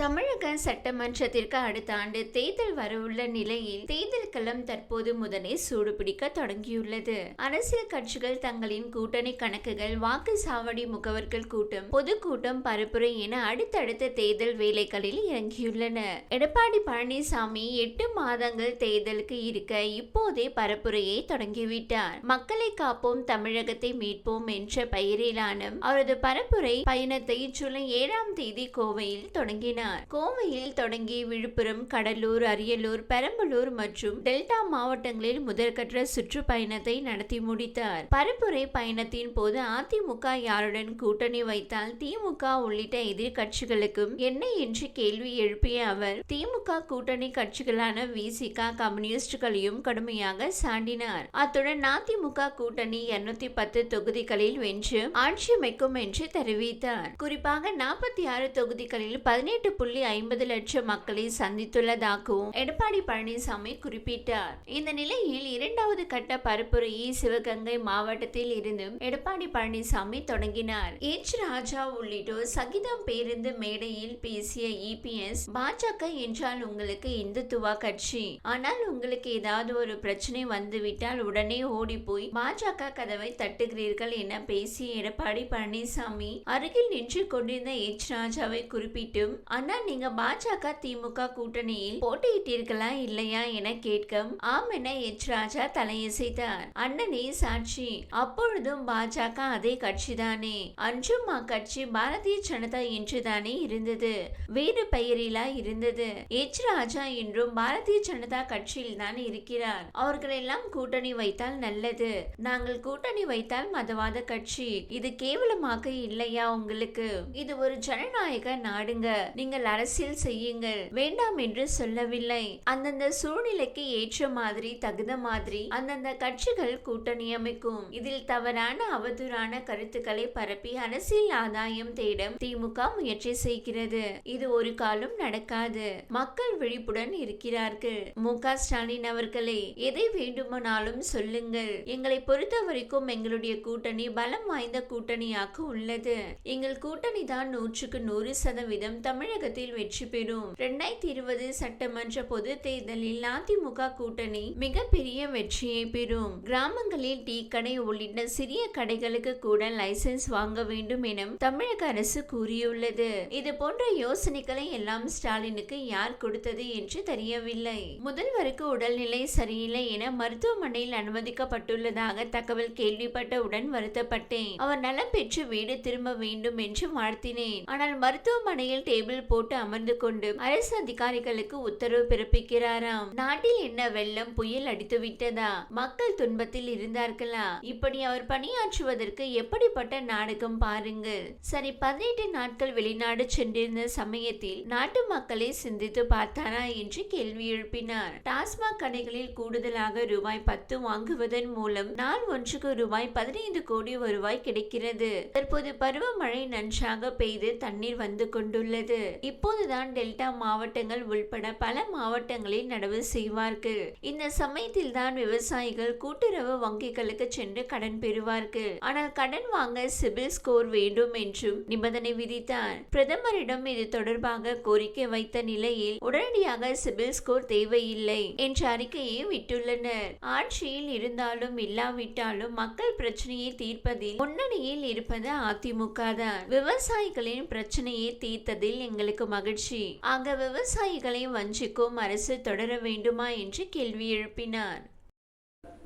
தமிழக சட்டமன்றத்திற்கு அடுத்த ஆண்டு தேர்தல் வரவுள்ள நிலையில் தேர்தல் களம் தற்போது முதலே சூடுபிடிக்க தொடங்கியுள்ளது. அரசியல் கட்சிகள் தங்களின் கூட்டணி கணக்குகள் வாக்கு சாவடி முகவர்கள் கூட்டம் பொதுக்கூட்டம் பரப்புரை என அடுத்தடுத்த தேர்தல் வேலைகளில் இறங்கியுள்ளன. எடப்பாடி பழனிசாமி எட்டு மாதங்கள் தேர்தலுக்கு இருக்க இப்போதே பரப்புரையை தொடங்கிவிட்டார். மக்களை காப்போம் தமிழகத்தை மீட்போம் என்ற பெயரிலான அவரது பரப்புரை பயணத்தை ஜூலை ஏழாம் தேதி கோவையில் தொடங்கினார். கோவையில் தொடங்கி விழுப்புரம் கடலூர் அரியலூர் பெரம்பலூர் மற்றும் டெல்டா மாவட்டங்களில் முதற்கற்ற சுற்றுப்பயணத்தை நடத்தி முடித்தார். பரப்புரை பயணத்தின் போது அதிமுக யாருடன் கூட்டணி வைத்தால் திமுக உள்ளிட்ட எதிர்கட்சிகளுக்கும் என்ன என்று கேள்வி எழுப்பிய அவர் திமுக கூட்டணி கட்சிகளான விசிக கம்யூனிஸ்டுகளையும் கடுமையாக சாண்டினார். அத்துடன் அதிமுக கூட்டணி இருநூத்தி பத்து தொகுதிகளில் வென்று ஆட்சி அமைக்கும் என்று தெரிவித்தார். குறிப்பாக நாற்பத்தி ஆறு தொகுதிகளில் பதினெட்டு புள்ளி ஐம்பது லட்சம் மக்களை சந்தித்துள்ளதாகவும் எடப்பாடி பழனிசாமி குறிப்பிட்டார். இந்த நிலையில் இரண்டாவது கட்ட பரப்புரையை சிவகங்கை மாவட்டத்தில் இருந்து எடப்பாடி பழனிசாமி தொடங்கினார். எச். ராஜா உள்ளிட்டோர் சகிதம் பேருந்து மேடையில் பேசிய இபிஎஸ் பாஜக என்றால் உங்களுக்கு இந்துத்துவா கட்சி. ஆனால் உங்களுக்கு ஏதாவது ஒரு பிரச்சனை வந்துவிட்டால் உடனே ஓடி போய் பாஜக கதவை தட்டுகிறீர்கள் என பேசிய எடப்பாடி பழனிசாமி அருகில் நின்று கொண்டிருந்த எச். ராஜாவை குறிப்பிட்டும் அண்ணா நீங்க பாஜக திமுக கூட்டணியில் போட்டியிட்டீர்களா இல்லையா என கேட்க ஆம் என எச். ராஜா தலையசைத்தார். அண்ணனே சாட்சி. அப்பொழுதும் பாஜக அதே கட்சிதானே. அன்றும் அக்கட்சி பாரதிய ஜனதா என்றுதானே இருந்தது. வேறு பெயரிலா இருந்தது. எச். ராஜா என்றும் பாரதிய ஜனதா கட்சியில் தான் இருக்கிறார். அவர்களெல்லாம் கூட்டணி வைத்தால் நல்லது. நாங்கள் கூட்டணி வைத்தால் மதவாத கட்சி. இது கேவலமாக இல்லையா உங்களுக்கு? இது ஒரு ஜனநாயக நாடுங்க. நீங்க நீங்கள் அரசியல் செய்யுங்கள். வேண்டாம் என்று சொல்லவில்லை. அந்தந்த சூழ்நிலைக்கு ஏற்ற மாதிரி தகுந்த மாதிரி அந்தந்த கட்சிகள் கூட்டணி அமைக்கும். இதில் தவறான அவதூறான கருத்துக்களை பரப்பி அரசியல் ஆதாயம் தேட திமுக முயற்சி செய்கிறது. இது ஒரு காலம் நடக்காது. மக்கள் விழிப்புடன் இருக்கிறார்கள். மு ஸ்டாலின் அவர்களே எதை வேண்டுமானாலும் சொல்லுங்கள். எங்களை பொறுத்த வரைக்கும் எங்களுடைய கூட்டணி பலம் வாய்ந்த கூட்டணியாக உள்ளது. எங்கள் கூட்டணி தான் நூற்றுக்கு நூறு சதவீதம் தமிழக தமிழகத்தில் வெற்றி பெறும். இரண்டாயிரத்தி இருபது சட்டமன்ற பொது தேர்தலில் அதிமுக கூட்டணி மிகப்பெரிய வெற்றியை பெறும். கிராமங்களில் டீ கடை உள்ளிட்ட சிறிய கடைகளுக்கு கூட லைசன்ஸ் வாங்க வேண்டும் என தமிழக அரசு கூறியுள்ளது. இது போன்ற யோசனைகளை எல்லாம் ஸ்டாலினுக்கு யார் கொடுத்தது என்று தெரியவில்லை. முதல்வருக்கு உடல்நிலை சரியில்லை என மருத்துவமனையில் அனுமதிக்கப்பட்டுள்ளதாக தகவல் கேள்விப்பட்டவுடன் வருத்தப்பட்டேன். அவர் நலம் பெற்று வீடு திரும்ப வேண்டும் என்று வாழ்த்தினேன். ஆனால் மருத்துவமனையில் டேபிள் போட்டு அமர்ந்து கொண்டு அரசு அதிகாரிகளுக்கு உத்தரவு பிறப்பிக்கிறாராம். நாட்டில் என்ன வெள்ளம் புயல் அடித்து விட்டதா? மக்கள் துன்பத்தில் இருந்தார்களா? இப்படி அவர் பணியாற்றுவதற்கு எப்படிப்பட்ட நாடகம் பாருங்கள். சரி பதினெட்டு நாட்கள் வெளிநாடு சென்றிருந்த சமயத்தில் நாட்டு மக்களை சிந்தித்து பார்த்தாரா என்று கேள்வி எழுப்பினார். டாஸ்மாக் கடைகளில் கூடுதலாக ரூபாய் பத்து வாங்குவதன் மூலம் நாள் ஒன்றுக்கு ரூபாய் பதினைந்து கோடி வருவாய் கிடைக்கிறது. தற்போது பருவமழை நன்றாக பெய்து தண்ணீர் வந்து கொண்டுள்ளது. இப்போதுதான் டெல்டா மாவட்டங்கள் உள்பட பல மாவட்டங்களில் நடவு செய்வார்கள். இந்த சமயத்தில் தான் விவசாயிகள் கூட்டுறவு வங்கிகளுக்கு சென்று கடன் பெறுவார்கள். ஆனால் கடன் வாங்க சிபில் ஸ்கோர் வேண்டும் என்றும் நிபந்தனை விதித்தார். பிரதமரிடம் இது தொடர்பாக கோரிக்கை வைத்த நிலையில் உடனடியாக சிபில் ஸ்கோர் தேவையில்லை என்ற அறிக்கையை விட்டுள்ளனர். ஆட்சியில் இருந்தாலும் இல்லாவிட்டாலும் மக்கள் பிரச்சனையை தீர்ப்பதில் முன்னணியில் இருப்பது அதிமுக தான். விவசாயிகளின் பிரச்சனையை தீர்த்ததில் விவசாயிகளுக்கு மகிழ்ச்சி. ஆக விவசாயிகளை வஞ்சிக்கும் அரசு தொடர வேண்டுமா என்று கேள்வி எழுப்பினார்.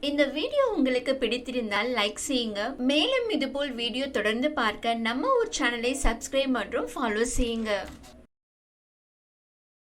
இந்த வீடியோ உங்களுக்கு பிடித்திருந்தால் லைக் செய்யுங்க. மேலும் இதுபோல் வீடியோ தொடர்ந்து பார்க்க நம்ம ஒரு சேனலை சப்ஸ்கிரைப் மற்றும் ஃபாலோ செய்யுங்க.